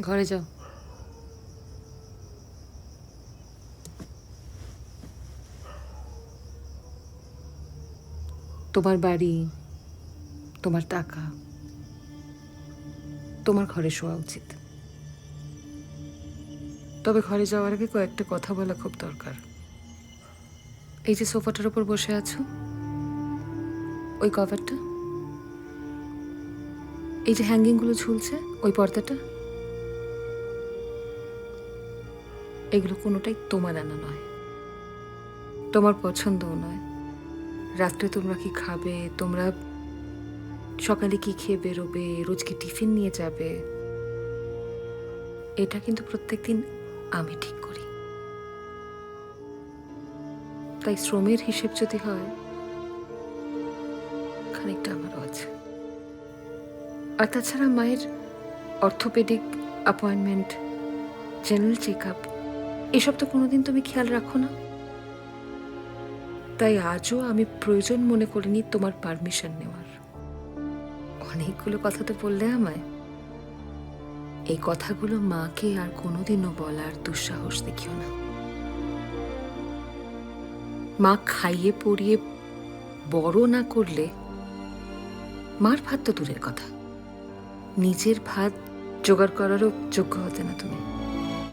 ঘরে যাও। তোমার বাড়ি, তোমার টাকা, তোমার ঘরে শোয়া উচিত। তবে ঘরে যাওয়ার আগে কয়েকটা কথা বলা খুব দরকার। এই যে সোফাটার উপর বসে আছো, ওই কভারটা এই যে হ্যাঙ্গিংগুলো ঝুলছে, ওই পর্দাটা? এগুলো কোনোটাই তোমার আনা নয়। তোমার পছন্দও নয়। রাত্রে তোমরা কি খাবে? তোমরা সকালে কি খেয়ে বেরোবে? রোজ কি টিফিন নিয়ে যাবে? এটা কিন্তু প্রত্যেকদিন আমি ঠিক করি। তাই শ্রমের হিসেব যদি হয়, খানিকটা আমারও আছে। আর তাছাড়া মায়ের orthopaedic appointment general check up এসব তো কোনোদিন তুমি খেয়াল রাখো না। তাই আজও আমি প্রয়োজন মনে করিনি তোমার পারমিশন নেওয়ার। অনেকগুলো কথা তো বললে আমায়। এই কথাগুলো মাকে আর কোনোদিনও বলার দুঃসাহস দেখিও না। মা খাইয়ে পড়িয়ে বড় না করলে মার ভাত তো দূরের কথা। নিজের ভাত জোগাড় করারও যোগ্য হতে না তুমি।